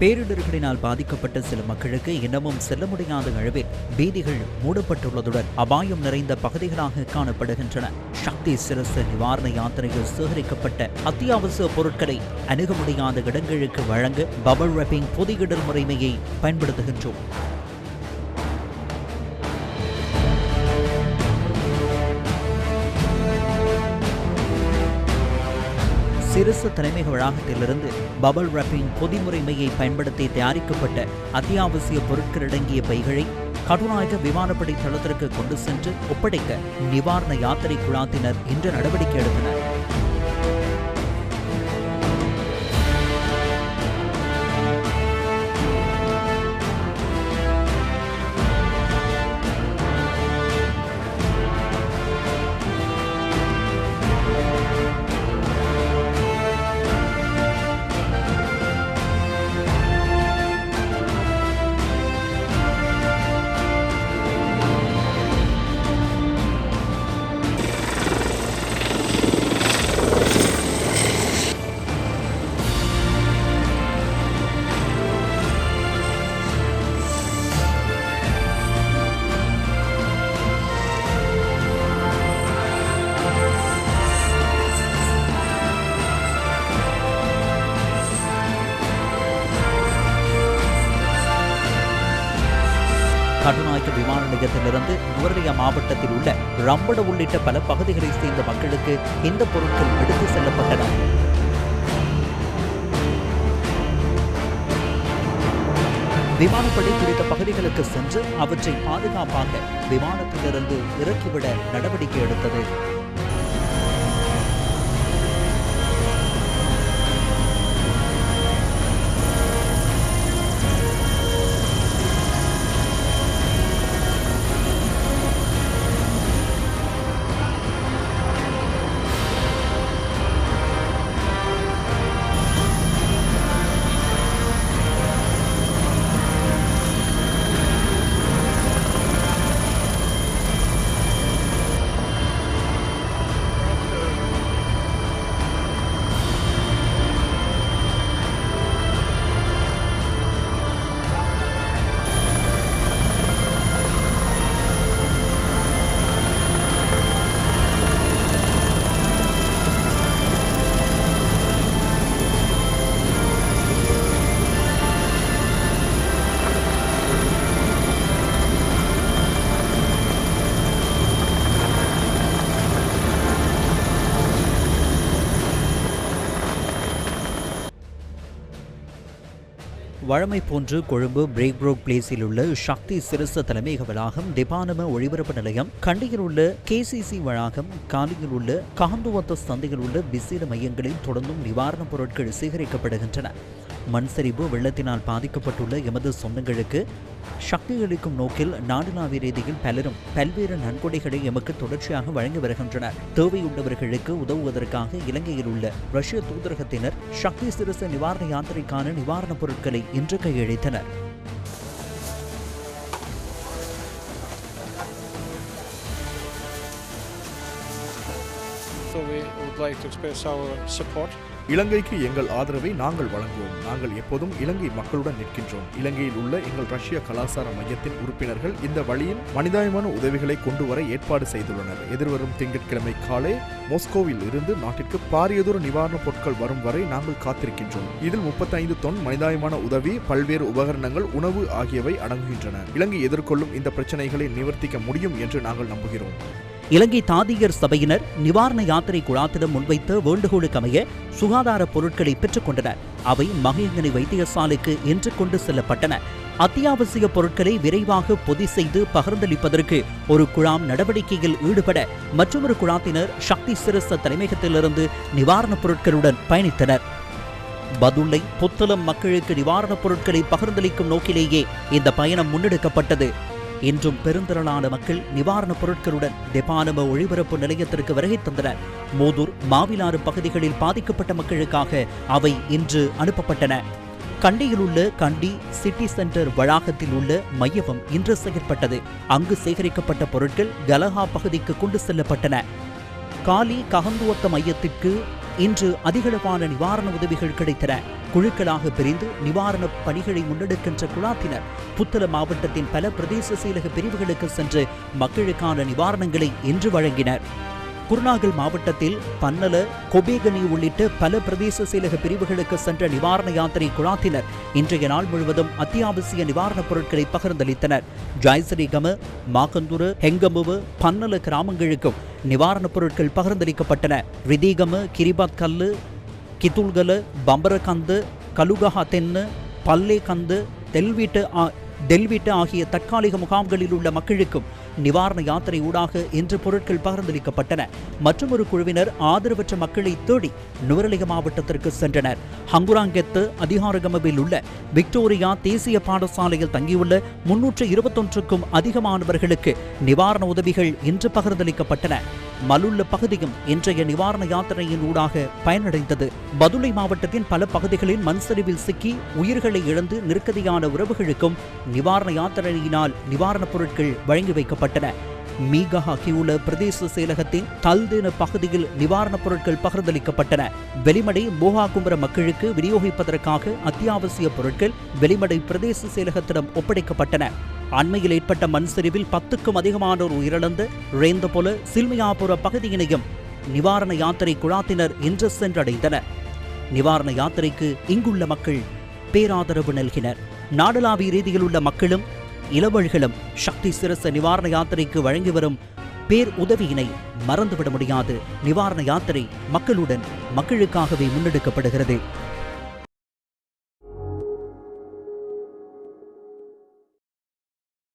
பேரிடர்களினால் பாதிக்கப்பட்ட சில மக்களுக்கு இன்னமும் செல்ல முடியாத அளவில் வீதிகள் மூடப்பட்டுள்ளதுடன் அபாயம் நிறைந்த பகுதிகளாக காணப்படுகின்றன. சக்தி சிரச நிவாரண யாத்திரையில் சேகரிக்கப்பட்ட அத்தியாவசிய பொருட்களை அணுக முடியாத இடங்களுக்கு வழங்க பபல் பொது பொதியிடல் முறைமையை பயன்படுத்துகின்றோம். சிறுசு தலைமை வளாகத்திலிருந்து பபல் ரேப்பிங் பொதிமுறைமையை பயன்படுத்தி தயாரிக்கப்பட்ட அத்தியாவசிய பொருட்கள் அடங்கிய பைகளை கடுநாயக விமானப்படை தளத்திற்கு கொண்டு சென்று ஒப்படைக்க நிவாரண யாத்திரை குழாத்தினர் இன்று நடவடிக்கை எடுத்தனர். கடுநாயக்க விமான நிலையத்திலிருந்து நுவரெலியா மாவட்டத்தில் உள்ள ரம்பட உள்ளிட்ட பல பகுதிகளைச் சேர்ந்த மக்களுக்கு இந்த பொருட்கள் எடுத்து செல்லப்பட்டன. விமானப்படை குறித்த பகுதிகளுக்கு சென்று அவற்றை பாதுகாப்பாக விமானத்திலிருந்து இறக்கிவிட நடவடிக்கை எடுத்தது. வழமை போன்று கொழும்பு பிரேக் பிரேக்ரோக் பிளேஸில் உள்ள சக்தி சிறுச தலைமையக வளாகம் திபானம ஒளிபரப்பு நிலையம் கண்டியில் உள்ள கேசிசி வளாகம் காலியில் உள்ள காந்துவத்த சந்தையில் உள்ள விசேட மையங்களில் தொடர்ந்தும் நிவாரணப் பொருட்கள் சேகரிக்கப்படுகின்றன. மண் சரிவு வெள்ளத்தினால் பாதிக்கப்பட்டுள்ள எமது சொந்தங்களுக்கு சக்தி அளிக்கும் நோக்கில் நாடுநாவிய ரீதியில் பலரும் பல்வேறு நன்கொடைகளை எமக்கு தொடர்ச்சியாக வழங்கி வருகின்றனர். தேவையுள்ளவர்களுக்கு உதவுவதற்காக இலங்கையில் உள்ள ரஷ்ய தூதரகத்தினர் சக்தி சிறுச நிவாரண யாத்திரைக்கான நிவாரணப் பொருட்களை இன்று கையளித்தனர். So we would like to express our support இலங்கைக்கு எங்கள் ஆதரவை நாங்கள் வழங்குவோம். நாங்கள் எப்போதும் இலங்கை மக்களுடன் நிற்கின்றோம். இலங்கையில் உள்ள எங்கள் ரஷ்ய கலாச்சார மையத்தின் உறுப்பினர்கள் இந்த வழியில் மனிதாயமான உதவிகளை கொண்டு வர ஏற்பாடு செய்துள்ளனர். எதிர்வரும் திங்கட்கிழமை காலை மோஸ்கோவில் இருந்து நாட்டிற்கு பாரியதொரு நிவாரணப் பொருட்கள் வரும் வரை நாங்கள் காத்திருக்கின்றோம். இதில் முப்பத்தைந்து தொன் மனிதாயமான உதவி பல்வேறு உபகரணங்கள் உணவு ஆகியவை அடங்குகின்றன. இலங்கை எதிர்கொள்ளும் இந்த பிரச்சனைகளை நிவர்த்திக்க முடியும் என்று நாங்கள் நம்புகிறோம். இலங்கை தாதியர் சபையினர் நிவாரண யாத்திரை குழாத்திடம் முன்வைத்த வேண்டுகோளுக்கமைய சுகாதார பொருட்களை பெற்றுக்கொண்டனர் அவை மகையங்கனை வைத்தியசாலைக்கு இன்று கொண்டு செல்லப்பட்டன. அத்தியாவசிய பொருட்களை விரைவாக பொதி செய்து பகிர்ந்தளிப்பதற்கு ஒரு குழாம் நடவடிக்கையில் ஈடுபட மற்றொரு குழாத்தினர் சக்தி சிரச தலைமையகத்திலிருந்து நிவாரணப் பொருட்களுடன் பயணித்தனர். பதுளை புத்தளம் மக்களுக்கு நிவாரணப் பொருட்களை பகிர்ந்தளிக்கும் நோக்கிலேயே இந்த பயணம் முன்னெடுக்கப்பட்டது. இன்றும் பெருந்திரளான மக்கள் நிவாரணப் பொருட்களுடன் தெபானம ஒளிபரப்பு நிலையத்திற்கு வருகை தந்தனர். மோதூர் மாவிலாறு பகுதிகளில் பாதிக்கப்பட்ட மக்களுக்காக அவை இன்று அனுப்பப்பட்டன. கண்டியில் உள்ள கண்டி சிட்டி சென்டர் வளாகத்தில் உள்ள மையவம் இன்று செயற்பட்டது. அங்கு சேகரிக்கப்பட்ட பொருட்கள் கலஹா பகுதிக்கு கொண்டு செல்லப்பட்டன. காலி ககந்துவத்த மையத்திற்கு இன்று அதிகளவான நிவாரண உதவிகள் கிடைத்தன. குழுக்களாக பிரிந்து நிவாரணப் பணிகளை முன்னெடுக்கின்ற குழாத்தினர் புத்தள மாவட்டத்தின் பல பிரதேச செயலக பிரிவுகளுக்கு சென்று மக்களுக்கான நிவாரணங்களை இன்று வழங்கினர். குருநாகல் மாவட்டத்தில் பன்னல கொபேகனி உள்ளிட்ட பல பிரதேச செயலக பிரிவுகளுக்கு சென்ற நிவாரண யாத்திரை குழாத்தினர் இன்றைய நாள் முழுவதும் அத்தியாவசிய நிவாரணப் பொருட்களை பகிர்ந்தளித்தனர். ஜாய்சரிகம மாகந்துரு ஹெங்கமுவு பன்னல கிராமங்களுக்கும் நிவாரணப் பொருட்கள் பகிர்ந்தளிக்கப்பட்டன. ரிதீகம கிரிபாத் கல்லு கித்துல்கல பம்பரகந்து கலுகஹா தென்னு பல்லே கந்து தெல்வீட்டு தெல்வீட்டு ஆகிய தற்காலிக முகாம்களில் உள்ள மக்களுக்கும் நிவாரண யாத்திரை ஊடாக இன்று பொருட்கள் பகிர்ந்தளிக்கப்பட்டன. மற்றும் ஒரு குழுவினர் ஆதரவற்ற மக்களை தேடி நுவரலிக மாவட்டத்திற்கு சென்றனர். ஹங்குராங்கெத்து அதிகாரகமவில் உள்ள விக்டோரியா தேசிய பாடசாலையில் தங்கியுள்ள முன்னூற்று இருபத்தொன்றுக்கும் அதிகமானவர்களுக்கு நிவாரண உதவிகள் இன்று பகிர்ந்தளிக்கப்பட்டன. மலுள்ள பகுதியும் இன்றைய நிவாரண யாத்திரையின் ஊடாக பயனடைந்தது. பதுளை மாவட்டத்தின் பல பகுதிகளில் மண் சரிவில் சிக்கி உயிர்களை இழந்து நெருக்கதியான உறவுகளுக்கும் நிவாரண யாத்திரையினால் நிவாரணப் பொருட்கள் வழங்கி வைக்கப்பட்டன. மீகஹா கியூல பிரதேச செயலகத்தின் தல்தேன பகுதியில் நிவாரணப் பொருட்கள் பகிர்ந்தளிக்கப்பட்டன. வெளிமடை மோகா கும்பர மக்களுக்கு விநியோகிப்பதற்காக அத்தியாவசிய பொருட்கள் வெளிமடை பிரதேச செயலகத்திடம் ஒப்படைக்கப்பட்டன. அண்மையில் ஏற்பட்ட மண் சரிவில் பத்துக்கும் அதிகமானோர் உயிரிழந்து ரேந்தபொல சில்மியாபுர பகுதியினையும் நிவாரண யாத்திரை குழாத்தினர் இன்று சென்றடைந்தனர். நிவாரண யாத்திரைக்கு இங்குள்ள மக்கள் பேராதரவு நல்கினர். நாடளாவிய ரீதியில் உள்ள மக்களும் இளவல்களும் சக்தி சிரச நிவாரண யாத்திரைக்கு வழங்கி வரும் பேர் உதவியினை மறந்துவிட முடியாது. நிவாரண யாத்திரை மக்களுடன் மக்களுக்காகவே முன்னெடுக்கப்படுகிறது.